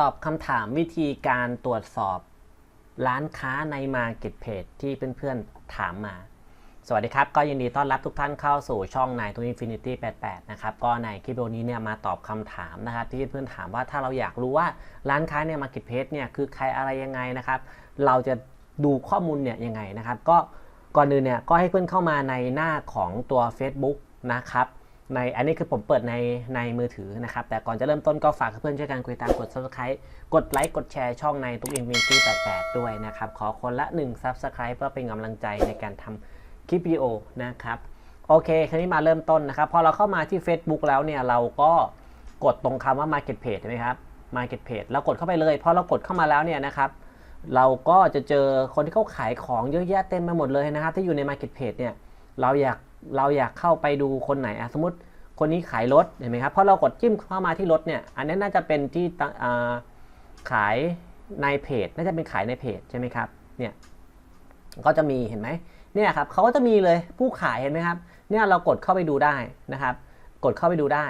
ตอบคำถามวิธีการตรวจสอบร้านค้าใน Marketplace ที่เพื่อนๆถามมา สวัสดีครับ ก็ยินดีต้อนรับทุกท่านเข้าสู่ช่องนายทูอินฟินิตี้88 นะครับ ก็ในคลิปวิดีโอนี้เนี่ยมาตอบคำถามนะครับ ที่เพื่อนๆถามว่าถ้าเราอยากรู้ว่าร้านค้าใน Marketplace เนี่ยคือใครอะไรยังไงนะครับ เราจะดูข้อมูลเนี่ยยังไงนะครับ ก็ก่อนอื่นเนี่ยก็ให้เพื่อนเข้ามาในหน้าของตัว Facebook นะครับ ในอันนี้คือผมเปิดในในมือถือนะครับ แต่ก่อนจะเริ่มต้นก็ฝากเพื่อนช่วยกันคุยตามกด subscribe กดไลค์กดแชร์ช่องในตุ๊กอินฟินิตี้88 ด้วยนะครับ ขอคนละ 1 subscribe เพื่อเป็นกำลังใจในการทำคลิปวิดีโอนะครับโอเคคราวนี้มาเริ่มต้นนะครับ พอเราเข้ามาที่ Facebook แล้วเนี่ย เราก็กดตรงคำว่า Market Page ใช่ไหมครับ Market Page เรากดเข้าไปเลยพอเรากดเข้ามาแล้วเนี่ยนะครับเราก็จะเจอคนที่เขาขายของเยอะแยะเต็มไปหมดเลยนะครับ ที่อยู่ใน Market Page เนี่ยเราอยาก เราอยากเข้าไปดูคนไหนสมมติคนนี้ขายรถเห็นไหมครับพอเรากดจิ้มเข้ามาที่รถเนี่ยอันนี้น่าจะเป็นที่ขายในเพจ น่าจะเป็นขายในเพจใช่ไหมครับเนี่ยก็จะมีเห็นไหมเนี่ยครับเขาก็จะมีเลยผู้ขายเห็นไหมครับเนี่ยเรากดเข้าไปดูได้นะครับ กดเข้าไปดูได้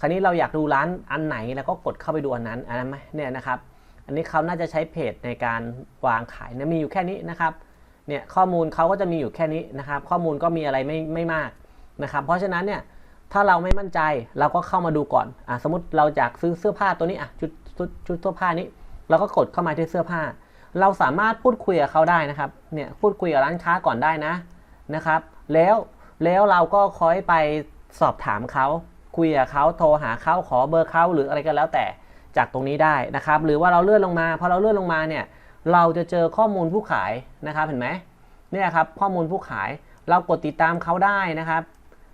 คราวนี้เราอยากดูร้านอันไหนแล้วก็กดเข้าไปดูอันนั้นอันนั้นไหมเนี่ยนะครับ อันนี้เขาน่าจะใช้เพจในการวางขายนะมีอยู่แค่นี้นะครับ เนี่ยข้อมูลเขาก็จะมีอยู่แค่นี้นะครับ ข้อมูลก็มีอะไรไม่ไม่มากนะครับ เพราะฉะนั้นเนี่ยถ้าเราไม่มั่นใจเราก็เข้ามาดูก่อนอะสมมติเราอยากซื้อเสื้อผ้าตัวนี้อะชุดชุดชุดเสื้อผ้านี้ เราก็กดเข้ามาที่เสื้อผ้า เราสามารถพูดคุยกับเขาได้นะครับเนี่ยพูดคุยกับร้านค้าก่อนได้นะนะครับ แล้วแล้วเราก็คอยไปสอบถามเขาคุยกับเขาโทรหาเขาขอเบอร์เขาหรืออะไรก็แล้วแต่จากตรงนี้ได้นะครับ หรือว่าเราเลื่อนลงมาพอเราเลื่อนลงมาเนี่ย เราจะเจอข้อมูลผู้ขายนะครับเห็นไหมเนี่ยครับข้อมูลผู้ขายเรากดติดตามเขาได้นะครับ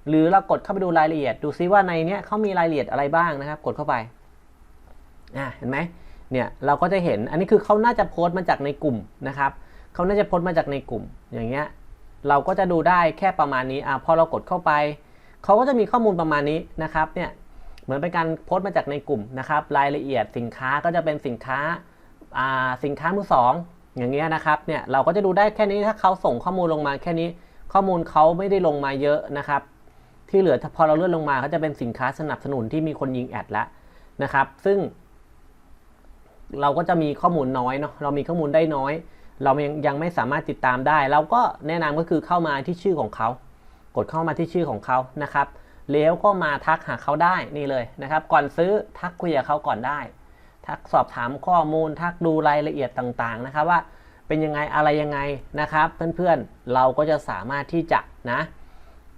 หรือเรากดเข้าไปดูรายละเอียด ดูซิว่าในเนี้ยเขามีรายละเอียดอะไรบ้างนะครับ กดเข้าไปอ่าเห็นไหมเนี่ยเราก็จะเห็นอันนี้คือเขาน่าจะโพสต์มาจากในกลุ่มนะครับเขาน่าจะโพสต์มาจากในกลุ่ม อย่างเงี้ยเราก็จะดูได้แค่ประมาณนี้อ่าพอเรากดเข้าไปเขาก็จะมีข้อมูลประมาณนี้นะครับเนี่ยเหมือนเป็นการโพสต์มาจากในกลุ่มนะครับ รายละเอียดสินค้าก็จะเป็นสินค้าอ่า สินค้ามือสองอย่างเงี้ยนะครับเนี่ยเราก็จะดูได้แค่นี้ถ้าเขาส่งข้อมูลลงมาแค่นี้ข้อมูลเขาไม่ได้ลงมาเยอะนะครับ ที่เหลือพอเราเลื่อนลงมาก็จะเป็นสินค้าสนับสนุนที่มีคนยิงแอดแล้วนะครับ ซึ่ง เราก็จะมีข้อมูลน้อยเนาะเรามีข้อมูลได้น้อย เรายังยังไม่สามารถติดตามได้ เราก็แนะนำก็คือเข้ามาที่ชื่อของเขา กดเข้ามาที่ชื่อของเขานะครับแล้วก็มาทักหาเขาได้นี่เลยนะครับ ก่อนซื้อทักคุยกับเขาก่อนได้ ทักสอบถามข้อมูล ทักดูรายละเอียดต่างๆนะครับว่าเป็นยังไงอะไรยังไงนะครับ เพื่อนๆเราก็จะสามารถที่จะนะ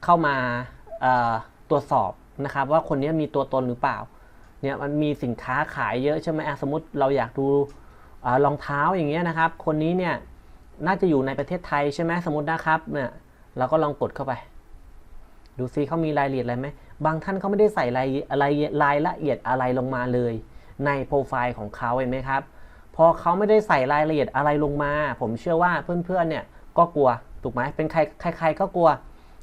เข้ามาตรวจสอบนะครับว่าคนนี้มีตัวตนหรือเปล่าเนี่ยมันมีสินค้าขายเยอะใช่ไหมสมมติเราอยากดูรองเท้าอย่างเงี้ยนะครับ คนนี้เนี่ยน่าจะอยู่ในประเทศไทยใช่ไหมสมมตินะครับเนี่ยเราก็ลองกดเข้าไป ดูซิเขามีรายละเอียดอะไรไหมบางท่านเขาไม่ได้ใส่รายรายรายละเอียดอะไรลงมาเลย ในโปรไฟล์ของเขาเห็นไหมครับ พอเขาไม่ได้ใส่รายละเอียดอะไรลงมา ผมเชื่อว่าเพื่อนๆเนี่ยก็กลัวถูกไหมเป็นใครใครๆก็กลัว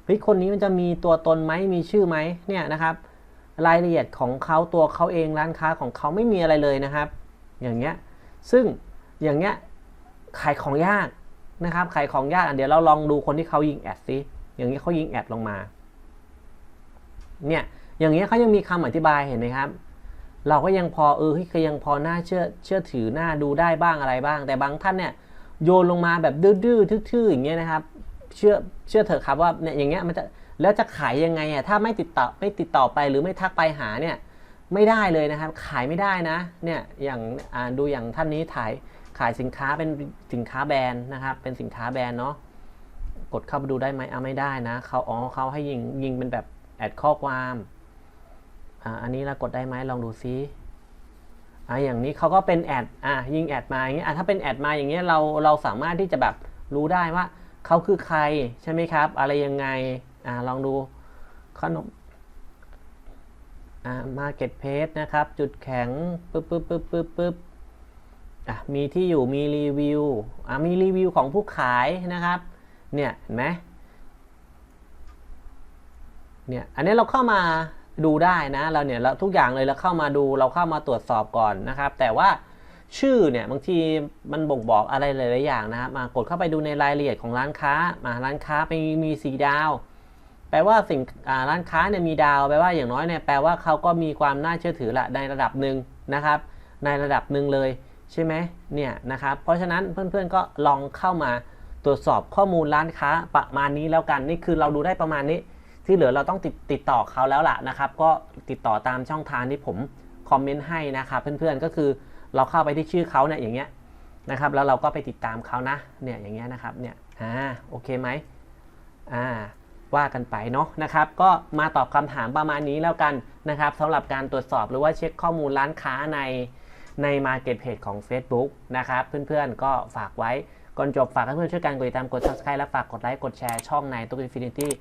เฮ้ยคนนี้มันจะมีตัวตนไหมมีชื่อไหมเนี่ยนะครับรายละเอียดของเขาตัวเขาเองร้านค้าของเขาไม่มีอะไรเลยนะครับ อย่างเงี้ยซึ่งอย่างเงี้ยขายของยากนะครับขายของยากเดี๋ยวเราลองดูคนที่เขายิงแอดซิอย่างเงี้ยเขายิงแอดลงมาเนี่ยอย่างเงี้ยเขายังมีคำอธิบายเห็นไหมครับ เราก็ยังพอเออคือยังพอหน้าเชื่อเชื่อถือหน้าดูได้บ้างอะไรบ้าง แต่บางท่านเนี่ยโยนลงมาแบบดื้อๆทื่อๆอย่างเงี้ยนะครับ เชื่อเชื่อเถอะครับว่าเนี่ยอย่างเงี้ยมันจะแล้วจะขายยังไงอะถ้าไม่ติดต่อไม่ติดต่อไปหรือไม่ทักไปหาเนี่ยไม่ได้เลยนะครับ ขายไม่ได้นะเนี่ยอย่างดูอย่างท่านนี้ถ่ายขายสินค้าเป็นสินค้าแบรนด์นะครับ เป็นสินค้าแบรนด์เนาะกดเข้าไปดูได้ไหมเอาไม่ได้นะเขาอ๋อเขาให้ยิงยิงเป็นแบบแอดข้อความ อันนี้เรากดได้ไหมลองดูซิอ่าอย่างนี้เขาก็เป็นแอดอ่ายิงแอดมาอย่างเงี้ยอ่าถ้าเป็นแอดมาอย่างเงี้ยเราเราสามารถที่จะแบบรู้ได้ว่าเขาคือใครใช่ไหมครับ อะไรยังไงอ่าลองดูขนมอ่ามาเก็ตเพจนะครับ จุดแข็งปึ๊บปึ๊บปึ๊บปึ๊บปึ๊บอะมีที่อยู่มีรีวิวอ่ามีรีวิวของผู้ขายนะครับ เนี่ยเห็นไหมเนี่ยอันนี้เราเข้ามา ดูได้นะเราเนี่ยเราทุกอย่างเลยเราเข้ามาดูเราเข้ามาตรวจสอบก่อนนะครับ แต่ว่าชื่อเนี่ยบางทีมันบ่งบอกอะไรหลายๆอย่างนะครับมากดเข้าไปดูในรายละเอียดของร้านค้ามาร้านค้าไปมีสีดาว แปลว่าสิ่งร้านค้าเนี่ยมีดาวแปลว่าอย่างน้อยเนี่ยแปลว่าเขาก็มีความน่าเชื่อถือละในระดับหนึ่งนะครับ ในระดับหนึ่งเลยใช่ไหมเนี่ยนะครับเพราะฉะนั้นเพื่อนๆก็ลองเข้ามาตรวจสอบข้อมูลร้านค้าประมาณนี้แล้วกันนี่คือเราดูได้ประมาณนี้ ที่เหลือเราต้องติดติดต่อเขาแล้วล่ะนะครับ ก็ติดต่อตามช่องทางที่ผมคอมเมนต์ให้นะครับเพื่อนๆก็คือเราเข้าไปที่ชื่อเขาเนี่ยอย่างเงี้ยนะครับ แล้วเราก็ไปติดตามเขานะเนี่ยอย่างเงี้ยนะครับเนี่ยอ่าโอเคไหมอ่าว่ากันไปเนาะนะครับ ก็มาตอบคำถามประมาณนี้แล้วกันนะครับสำหรับการตรวจสอบหรือว่าเช็คข้อมูลร้านค้าในใน Market Page ของ Facebook นะครับ เพื่อนๆก็ฝากไว้ก่อนจบฝากเพื่อนๆช่วยกันกดติดตามกด subscribe และฝากกดไลค์กดแชร์ช่องในตุ๊กอินฟินิตี้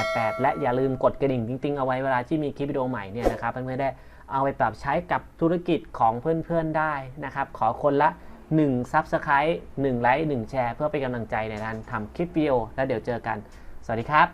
88 และอย่าลืมกดกระดิ่งติ๊งๆเอาไว้เวลาที่มีคลิปวิดีโอใหม่เนี่ยนะครับเพื่อนๆได้เอาไปปรับใช้กับธุรกิจของเพื่อนๆได้นะครับ ขอคนละ1 Subscribe 1ไลค์1แชร์เพื่อเป็นกำลังใจในการทำคลิปวิดีโอ แล้วเดี๋ยวเจอกัน สวัสดีครับ